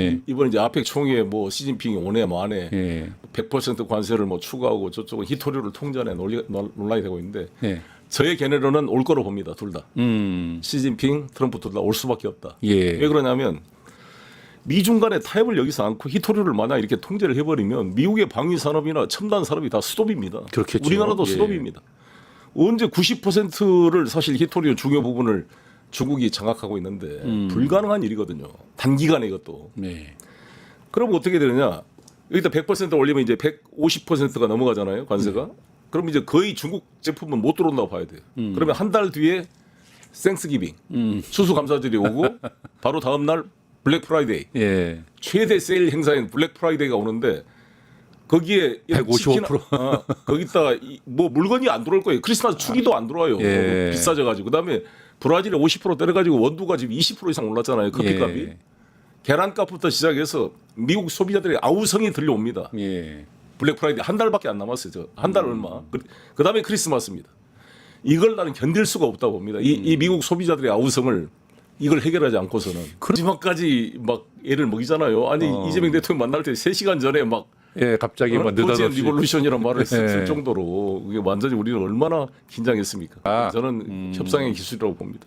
예. 이번에 이제 아펙 총회에 뭐 시진핑이 오네 마네 예. 100% 관세를 뭐 추가하고 저쪽은 히토류를 통전에 논리, 논- 논란이 되고 있는데 예. 저의 견해로는 올 거로 봅니다. 둘 다. 음. 시진핑, 트럼프 둘 다 올 수밖에 없다. 예. 왜 그러냐면 미중 간의 타협을 여기서 않고 히토류를 만약 이렇게 통제를 해버리면 미국의 방위 산업이나 첨단 산업이 다 수도비입니다. 그렇겠죠. 우리나라도 예. 수도비입니다. 언제 90%를 사실 히토류 중요 부분을 중국이 장악하고 있는데 음. 불가능한 일이거든요. 단기간에 이것도. 네. 그럼 어떻게 되느냐? 여기다 100% 올리면 이제 150%가 넘어가잖아요, 관세가. 그럼 이제 거의 중국 제품은 못 들어온다고 봐야 돼요. 그러면 한 달 뒤에 생스기빙, 음. 추수 감사절이 오고 바로 다음 날 블랙 프라이데이, 예. 최대 세일 행사인 블랙 프라이데이가 오는데 거기에 155%. 치킨- 어, 거기다가 이- 뭐 물건이 안 들어올 거예요. 크리스마스 추기도 안 들어와요. 예. 너무 비싸져 가지고 그다음에 브라질에 50% 때려가지고 원두가 지금 20% 이상 올랐잖아요. 커피값이. 예. 계란값부터 시작해서 미국 소비자들의 아우성이 들려옵니다. 예. 블랙 프라이데이 한 달밖에 안 남았어요. 저 한 달 얼마. 그 다음에 크리스마스입니다. 이걸 나는 견딜 수가 없다고 봅니다. 이, 이 미국 소비자들의 아우성을 이걸 해결하지 않고서는 마지막까지 막 애를 먹이잖아요. 아니 이재명 대통령 만날 때 3시간 전에 막 예, 갑자기 뭐 코지엔 느닷없이 리볼루션이란 말을 예. 정도로 그게 완전히 우리는 얼마나 긴장했습니까? 아, 저는 협상의 기술이라고 봅니다.